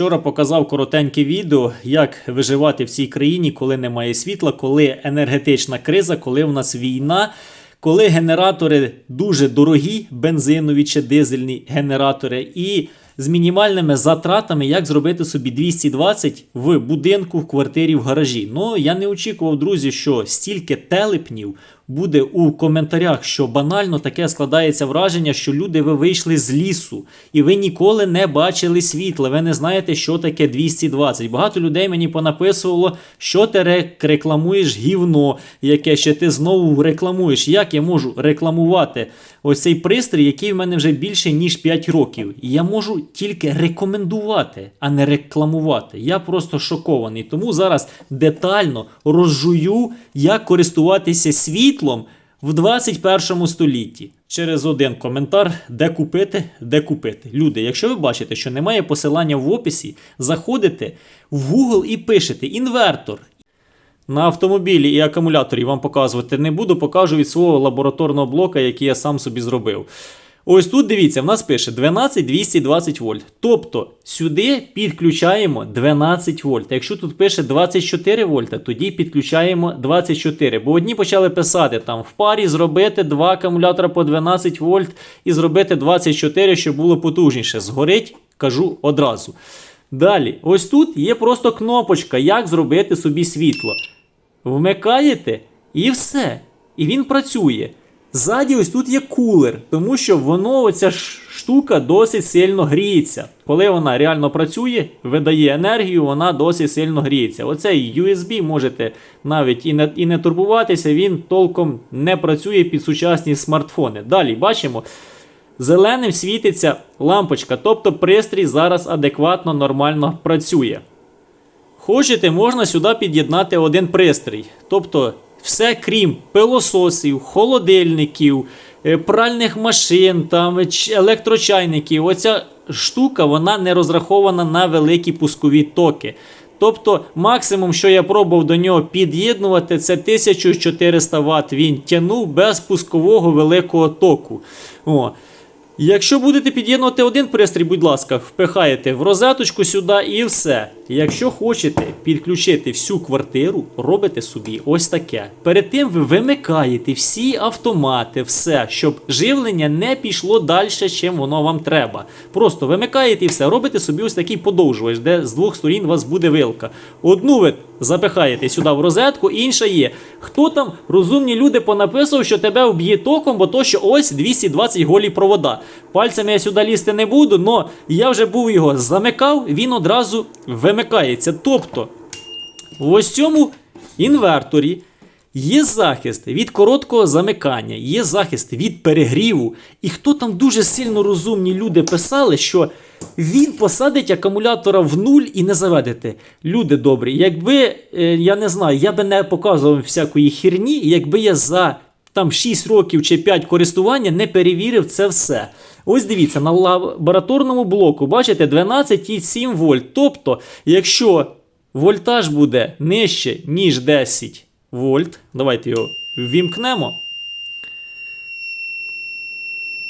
Вчора показав коротеньке відео, як виживати в цій країні, коли немає світла, коли енергетична криза, коли в нас війна, коли генератори дуже дорогі, бензинові чи дизельні генератори, і з мінімальними затратами, як зробити собі 220 в будинку, в квартирі, в гаражі. Ну я не очікував, друзі, що стільки телепнів буде у коментарях, що банально таке складається враження, що люди ви вийшли з лісу, і ви ніколи не бачили світла. Ви не знаєте, що таке 220. Багато людей мені понаписувало, що ти рекламуєш гівно, яке ще ти знову рекламуєш. Як я можу рекламувати ось цей пристрій, який в мене вже більше ніж 5 років. І я можу тільки рекомендувати, а не рекламувати. Я просто шокований. Тому зараз детально розжую, як користуватися світлом в 21 столітті. Через один коментар, де купити, де купити. Люди, якщо ви бачите, що немає посилання в описі, заходите в Google і пишете інвертор. На автомобілі і акумуляторі вам показувати не буду, покажу від свого лабораторного блока, який я сам собі зробив. Ось тут дивіться, в нас пише 12 220 вольт. Тобто сюди підключаємо 12 вольт. Якщо тут пише 24 вольта, тоді підключаємо 24. Бо одні почали писати там в парі зробити два акумулятора по 12 вольт і зробити 24, щоб було потужніше. Згорить, кажу одразу. Далі, ось тут є просто кнопочка, як зробити собі світло. Вмикаєте і все. І він працює. Ззаді ось тут є кулер, тому що воно, оця штука досить сильно гріється. Коли вона реально працює, видає енергію, вона досить сильно гріється. Оцей USB можете навіть і не, і не турбуватися, він толком не працює під сучасні смартфони. Далі бачимо. Зеленим світиться лампочка, тобто пристрій зараз адекватно нормально працює. Хочете, можна сюди під'єднати один пристрій. Тобто, все крім пилососів, холодильників, е, пральних машин, там, електрочайників. Оця штука вона не розрахована на великі пускові токи. Тобто, максимум, що я пробував до нього під'єднувати, це 1400 Вт він тягнув без пускового великого току. О. Якщо будете під'єднувати один пристрій, будь ласка, впихаєте в розеточку сюди і все. Якщо хочете підключити всю квартиру, робите собі ось таке. Перед тим ви вимикаєте всі автомати, все, щоб живлення не пішло далі, чим воно вам треба. Просто вимикаєте і все, робите собі ось такий подовжувач, де з двох сторін у вас буде вилка. Одну ви запихаєте сюди в розетку, інша є. Хто там розумні люди понаписував, що тебе вб'є током, бо то, що ось 220 голі провода. Пальцями я сюди лізти не буду, але я вже був його замикав, він одразу вимикається. Тобто, в ось цьому інверторі є захист від короткого замикання, є захист від перегріву. І хто там дуже сильно розумні люди писали, що він посадить акумулятора в нуль і не заведете. Люди добрі, якби е, я не знаю, я би не показував всякої херні, якби я за там 6 років чи 5 користування не перевірив це все. Ось дивіться, на лабораторному блоку, бачите, 12,7 вольт. Тобто, якщо вольтаж буде нижче, ніж 10 вольт, давайте його ввімкнемо,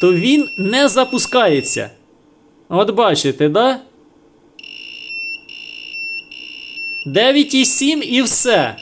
то він не запускається. От бачите, да? 9,7 і все.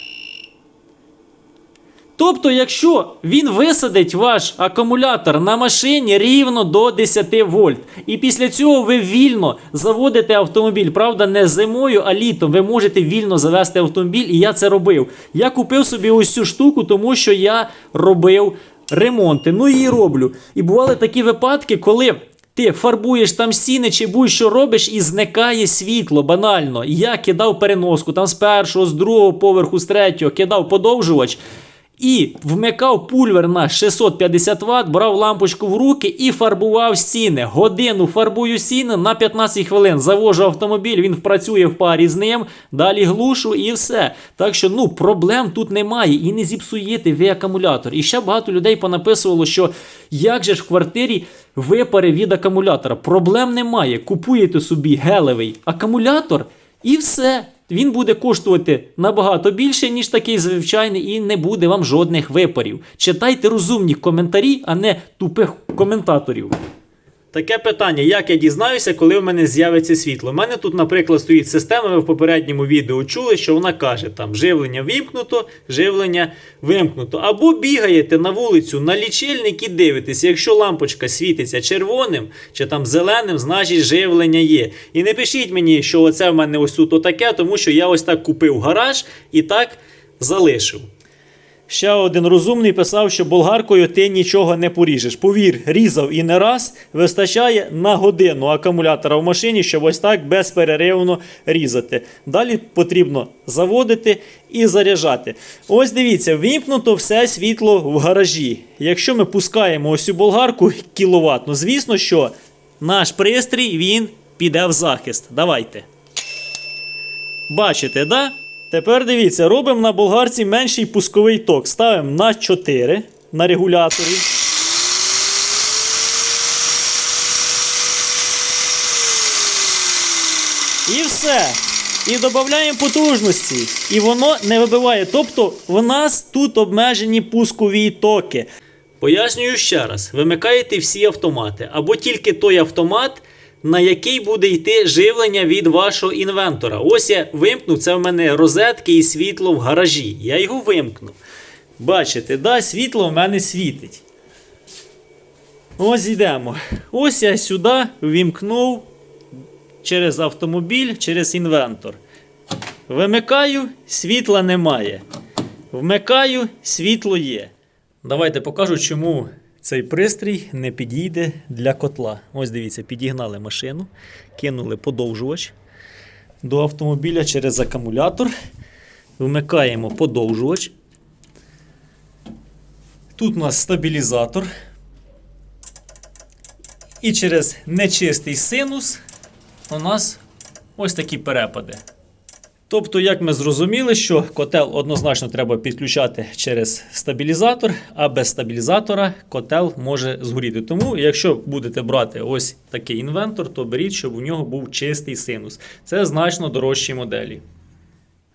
Тобто, якщо він висадить ваш акумулятор на машині рівно до 10 вольт, і після цього ви вільно заводите автомобіль, правда, не зимою, а літом, ви можете вільно завести автомобіль, і я це робив. Я купив собі ось цю штуку, тому що я робив ремонти. Ну і роблю. І бували такі випадки, коли. Ти фарбуєш там стіни чи будь-що робиш і зникає світло банально. Я кидав переноску там з першого, з другого поверху, з третього, кидав подовжувач. І вмикав пульвер на 650 Вт, брав лампочку в руки і фарбував стіни. Годину фарбую стіни на 15 хвилин. Завожу автомобіль, він працює в парі з ним, далі глушу і все. Так що ну, проблем тут немає. І не зіпсуєте ви акумулятор. І ще багато людей понаписувало, що як же ж в квартирі випари від акумулятора. Проблем немає. Купуєте собі гелевий акумулятор і все. Він буде коштувати набагато більше, ніж такий звичайний, і не буде вам жодних випарів. Читайте розумні коментарі, а не тупих коментаторів. Таке питання, як я дізнаюся, коли в мене з'явиться світло. У мене тут, наприклад, стоїть система, ви в попередньому відео чули, що вона каже, там живлення вімкнуто, живлення вимкнуто. Або бігаєте на вулицю на лічильник і дивитесь, якщо лампочка світиться червоним чи там зеленим, значить живлення є. І не пишіть мені, що оце в мене ось тут отаке, тому що я ось так купив гараж і так залишив. Ще один розумний писав, що болгаркою ти нічого не поріжеш. Повір, різав і не раз вистачає на годину акумулятора в машині, щоб ось так безперервно різати. Далі потрібно заводити і заряджати. Ось дивіться, вимкнуто все світло в гаражі. Якщо ми пускаємо ось цю болгарку кіловатну, звісно, що наш пристрій він піде в захист. Давайте. Бачите, да? Тепер дивіться, робимо на болгарці менший пусковий ток. Ставимо на 4 на регуляторі. І все. І додаємо потужності. І воно не вибиває. Тобто в нас тут обмежені пускові токи. Пояснюю ще раз: вимикаєте всі автомати, або тільки той автомат, на який буде йти живлення від вашого інвентора. Ось я вимкнув, це в мене розетки і світло в гаражі. Я його вимкнув. Бачите, да, світло в мене світить. Ось йдемо. Ось я сюди вімкнув через автомобіль, через інвентор. Вимикаю, світла немає. Вмикаю, світло є. Давайте покажу, чому цей пристрій не підійде для котла. Ось дивіться, підігнали машину, кинули подовжувач до автомобіля через акумулятор. Вмикаємо подовжувач. Тут у нас стабілізатор. І через нечистий синус у нас ось такі перепади. Тобто, як ми зрозуміли, що котел однозначно треба підключати через стабілізатор, а без стабілізатора котел може згоріти. Тому, якщо будете брати ось такий інвентор, то беріть, щоб у нього був чистий синус. Це значно дорожчі моделі.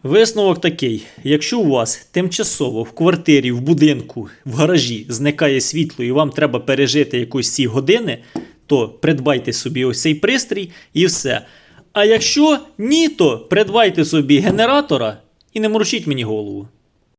Висновок такий: якщо у вас тимчасово в квартирі, в будинку, в гаражі зникає світло і вам треба пережити якось ці години, то придбайте собі ось цей пристрій і все. А якщо ні, то придбайте собі генератора і не морочіть мені голову.